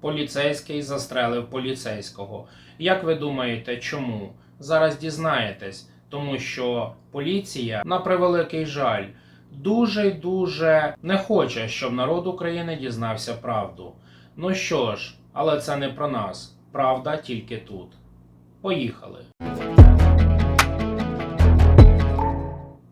Поліцейський застрелив поліцейського. Як ви думаєте, чому? Зараз дізнаєтесь, тому що поліція, на превеликий жаль, дуже дуже не хоче, щоб народ України дізнався правду. Ну що ж, але це не про нас. Правда тільки тут. Поїхали.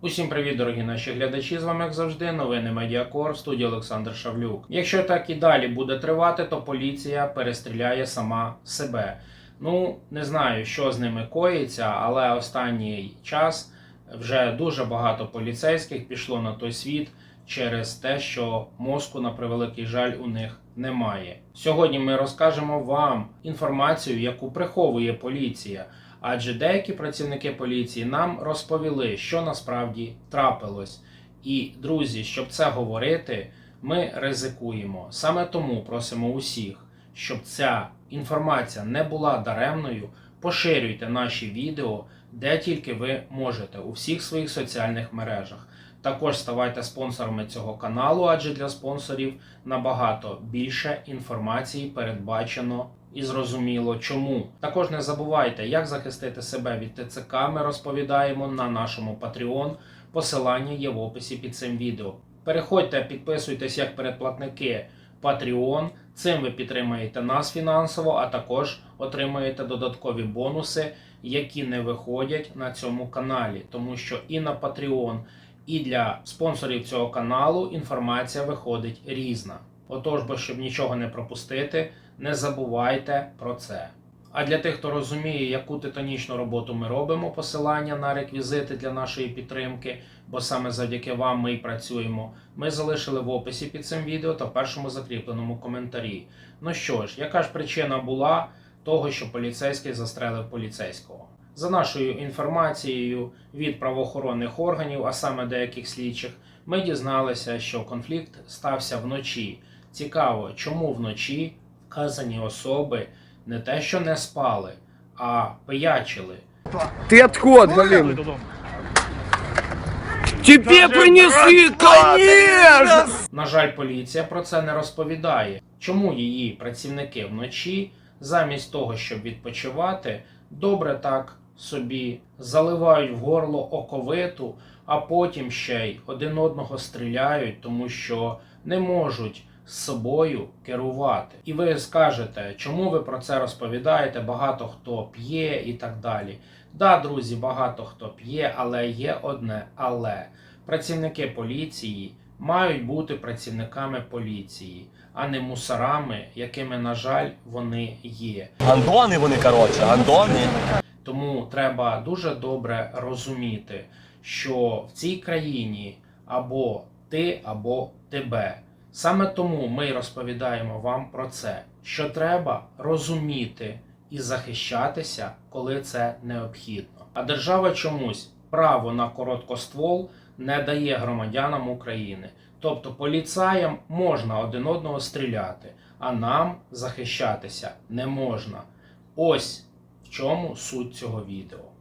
Усім привіт, дорогі наші глядачі. З вами, як завжди, новини Медіакор в студії Олександр Шавлюк. Якщо так і далі буде тривати, то поліція перестріляє сама себе. Ну, не знаю, що з ними коїться, але останній час вже дуже багато поліцейських пішло на той світ через те, що мозку, на превеликий жаль, у них немає. Сьогодні ми розкажемо вам інформацію, яку приховує поліція. Адже деякі працівники поліції нам розповіли, що насправді трапилось. І, друзі, щоб це говорити, ми ризикуємо. Саме тому просимо усіх, щоб ця інформація не була даремною. Поширюйте наші відео, де тільки ви можете, у всіх своїх соціальних мережах. Також ставайте спонсорами цього каналу, адже для спонсорів набагато більше інформації передбачено і зрозуміло чому. Також не забувайте, як захистити себе від ТЦК. Ми розповідаємо на нашому Patreon. Посилання є в описі під цим відео. Переходьте, підписуйтесь як передплатники Patreon. Цим ви підтримаєте нас фінансово, а також отримаєте додаткові бонуси, які не виходять на цьому каналі, тому що і на Patreon, і для спонсорів цього каналу інформація виходить різна. Отож, бо щоб нічого не пропустити, не забувайте про це. А для тих, хто розуміє, яку титанічну роботу ми робимо, посилання на реквізити для нашої підтримки, бо саме завдяки вам ми і працюємо, ми залишили в описі під цим відео та в першому закріпленому коментарі. Ну що ж, яка ж причина була того, що поліцейський застрелив поліцейського? За нашою інформацією від правоохоронних органів, а саме деяких слідчих, ми дізналися, що конфлікт стався вночі. Цікаво, чому вночі вказані особи не те, що не спали, а пиячили. Ты отход, Галина. Тебе принесли, конечно! На жаль, поліція про це не розповідає. Чому її працівники вночі, замість того, щоб відпочивати, добре так собі заливають в горло оковиту, а потім ще й один одного стріляють, тому що не можуть собою керувати. І ви скажете, чому ви про це розповідаєте? Багато хто п'є і так далі. Да, друзі, багато хто п'є, але є одне але працівники поліції мають бути працівниками поліції, а не мусорами, якими, на жаль, вони є. Андони вони, коротше, андони. Тому треба дуже добре розуміти, що в цій країні або ти, або тебе. Саме тому ми розповідаємо вам про це, що треба розуміти і захищатися, коли це необхідно. А держава чомусь право на короткоствол не дає громадянам України. Тобто поліцаям можна один одного стріляти, а нам захищатися не можна. Ось в чому суть цього відео.